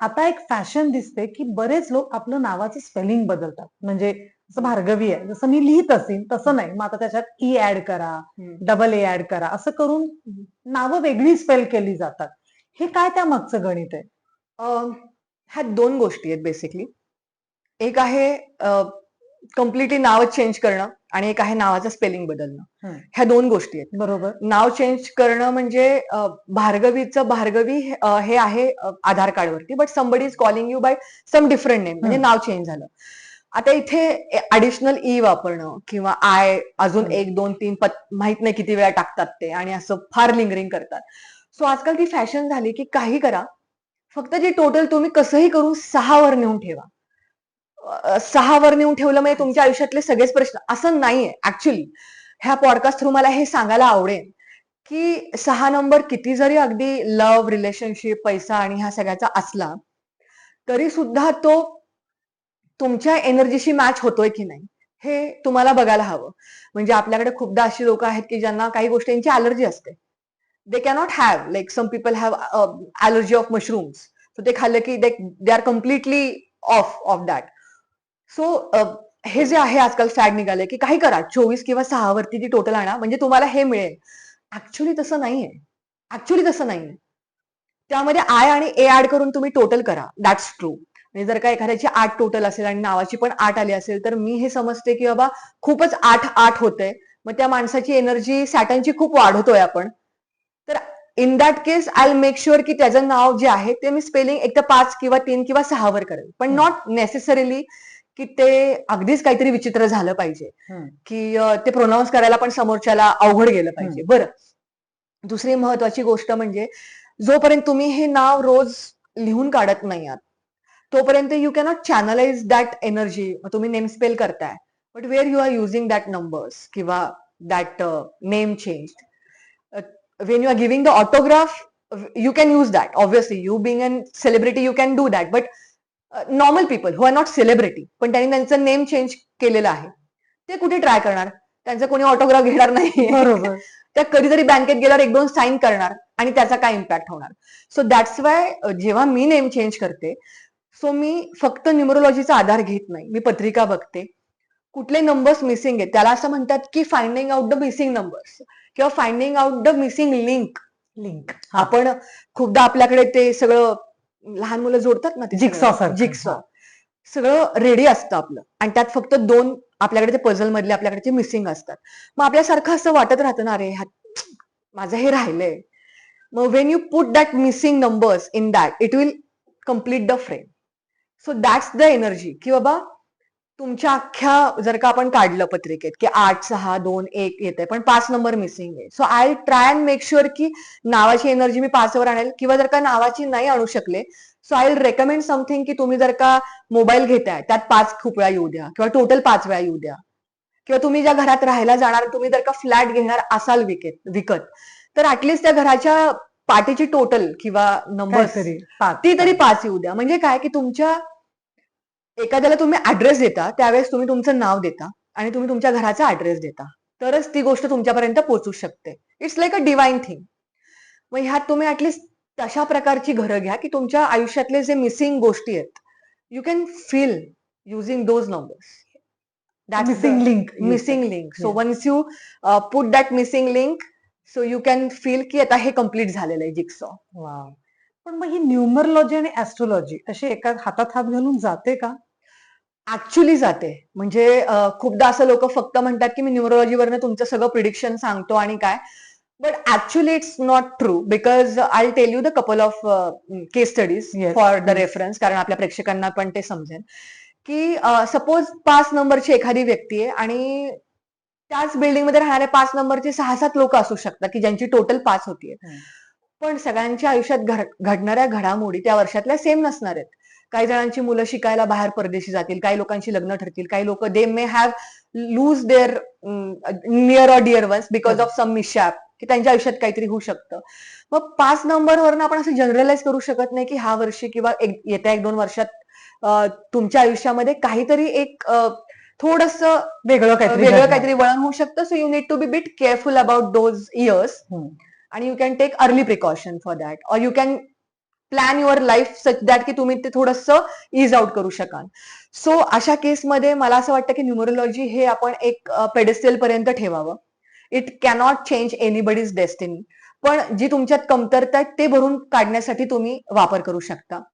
आता एक फॅशन दिसते की बरेच लोक आपलं नावाचं स्पेलिंग बदलतात. म्हणजे जसं भार्गवी आहे जसं मी लिहित असेल तसं नाही. मग आता त्याच्यात ई ऍड करा डबल ए ऍड करा असं करून नावं वेगळी स्पेल केली जातात. हे काय त्या मागचं गणित आहे? ह्या दोन गोष्टी आहेत बेसिकली एक आहे कम्प्लिटली नाव चेंज करणं आणि एक आहे नावाचं स्पेलिंग बदलणं. ह्या दोन गोष्टी आहेत बरोबर नाव चेंज करणं म्हणजे भार्गवीचं भार्गवी हे आहे Aadhaar कार्डवरती but somebody is calling you by some different name म्हणजे. नाव चेंज झालं आता इथे ऍडिशनल ई वापरणं किंवा आय अजून. एक दोन तीन पत माहीत नाही किती वेळा टाकतात ते आणि असं फार लिंगरिंग करतात सो आजकाल ती फॅशन झाली की काही करा फक्त जे टोटल तुम्ही कसंही करून सहा वर नेऊन ठेवा सहावर नेऊन ठेवलं म्हणजे तुमच्या आयुष्यातले सगळेच प्रश्न. असं नाहीये ऍक्च्युली ह्या पॉडकास्ट थ्रू मला हे सांगायला आवडेल की सहा नंबर किती जरी अगदी लव्ह रिलेशनशिप पैसा आणि ह्या सगळ्याचा असला तरी सुद्धा तो तुमच्या एनर्जीशी मॅच होतोय की नाही हे तुम्हाला बघायला हवं. म्हणजे आपल्याकडे खूपदा अशी लोक आहेत की ज्यांना काही गोष्टींची अलर्जी असते. They cannot have like some people have allergy of mushrooms ते खाल्लं की they they are completely off off that so हे जे आहे आजकाल फॅड निघाले की काही करा. चोवीस किंवा सहा वरती ती टोटल आणा. म्हणजे तुम्हाला हे मिळेल. ऍक्च्युली तसं नाहीये. ऍक्च्युली तसं नाहीये. त्यामध्ये आय आणि ए ऍड करून तुम्ही टोटल करा. दॅट्स ट्रू म्हणजे जर का एखाद्याची आठ टोटल असेल आणि नावाची पण आठ आली असेल तर मी हे समजते की बाबा खूपच आठ आठ होते मग त्या माणसाची एनर्जी सॅटनची खूप वाढवतोय आपण. तर in that case I make sure की त्याचं नाव जे आहे ते मी स्पेलिंग एक तर पाच किंवा तीन किंवा सहावर करेल. पण नॉट नेसेसरीली की ते अगदीच काहीतरी विचित्र झालं पाहिजे. की ते प्रोनाऊन्स करायला पण समोरच्याला अवघड गेलं पाहिजे. बरं. दुसरी महत्वाची गोष्ट म्हणजे जोपर्यंत तुम्ही हे नाव रोज लिहून काढत नाही आहात तोपर्यंत you cannot channelise that energy तुम्ही नेम स्पेल करताय. But where you are using that numbers किंवा that name change when you are giving the autograph you can use that obviously you being an celebrity you can do that but normal people who are not celebrity पण त्यांनी त्यांचं name change केलेलं आहे. ते कुठे try करणार? त्यांचं कोणी ऑटोग्राफ घेणार नाही बरोबर. त्या कधीतरी बँकेत गेल्यावर एक दोन साईन करणार आणि त्याचा काय इम्पॅक्ट होणार? सो दॅट्स वाय जेव्हा मी नेम चेंज करते सो मी फक्त न्युमरोलॉजीचा आधार घेत नाही. मी पत्रिका बघते. कुठले नंबर्स मिसिंग आहेत? त्याला असं म्हणतात की finding out the missing numbers किंवा finding out the missing link link आपण खूपदा आपल्याकडे ते सगळं लहान मुलं जोडतात ना ते सारखं. जिक्सॉ सगळं रेडी असतं आपलं. आणि त्यात फक्त दोन आपल्याकडे ते पझल मधले आपल्याकडे मिसिंग असतात. मग आपल्यासारखं असं वाटत राहतं ना अरे माझं हे राहिलंय. मग when you put that missing numbers in that it will complete the frame so that's the energy की बाबा तुमच्या अख्ख्या जर का आपण काढलं पत्रिकेत की आठ सहा दोन एक येते पण पाच नंबर मिसिंग आहे. So I try and make sure की नावाची एनर्जी मी पाचवर आणेल किंवा जर का नावाची नाही आणू शकले so I will recommend something की तुम्ही जर का मोबाईल घेताय त्यात पाच खूप वेळा येऊ द्या किंवा टोटल पाच वेळा येऊ द्या. किंवा तुम्ही ज्या घरात राहायला जाणार तुम्ही जर का फ्लॅट घेणार असाल विकत विकत तर ऍटलिस्ट त्या घराच्या पाठीची टोटल किंवा नंबर. ती तरी पाच येऊ द्या. म्हणजे काय की तुमच्या एखाद्याला तुम्ही ऍड्रेस देता त्यावेळेस तुम्ही तुमचं नाव देता आणि तुम्ही तुमच्या घराचा ऍड्रेस देता. तरच ती गोष्ट तुमच्यापर्यंत पोहोचू शकते. It's like a divine thing मग ह्यात तुम्ही ऍटलिस्ट तशा प्रकारची घरं घ्या की तुमच्या आयुष्यातले जे मिसिंग गोष्टी आहेत you can feel using those numbers missing link missing link so. Once you put that missing link so you can feel की आता हे कंप्लीट झालेलं आहे जिक्सॉ पण मग ही न्यूमरोलॉजी आणि ऍस्ट्रोलॉजी अशी एका हातात हात घालून जाते का? ऍक्च्युली जाते. म्हणजे खूपदा असं लोक फक्त म्हणतात की मी न्यूमरोलॉजीवरनं तुमचं सगळं प्रिडिक्शन सांगतो आणि काय. But actually it's not true because I tell you the couple of case studies for the. Reference कारण आपल्या प्रेक्षकांना पण ते समजेल. की सपोज पाच नंबरची एखादी व्यक्ती आहे आणि त्याच बिल्डिंगमध्ये राहणारे पाच नंबरचे सहा सात लोक असू शकतात की ज्यांची टोटल पाच होतीये. पण सगळ्यांच्या आयुष्यात घड- घडणाऱ्या घडामोडी त्या वर्षातल्या सेम नसणार आहेत. काही जणांची मुलं शिकायला बाहेर परदेशी जातील काही लोकांची लग्न ठरतील काही लोक they may have lose their near or dear ones because of some mishap की त्यांच्या आयुष्यात काहीतरी होऊ शकतं मग पाच नंबरवरनं आपण असं जनरलाइज करू शकत नाही की ह्या वर्षी किंवा एक येत्या एक दोन वर्षात तुमच्या आयुष्यामध्ये काहीतरी एक थोडस वेगळं काहीतरी वेगळं. काहीतरी वळण होऊ शकतं so you need to be bit careful about those years. आणि you can take early precaution for that or you can plan your life such that की तुम्ही ते थोडंसं इज आउट करू शकाल. सो अशा केसमध्ये मला असं वाटतं की न्युमरोलॉजी हे आपण एक पेडेस्टल पर्यंत ठेवावं. It cannot change anybody's destiny पण जी तुमच्यात कमतरता आहे ते भरून काढण्यासाठी तुम्ही वापर करू शकता.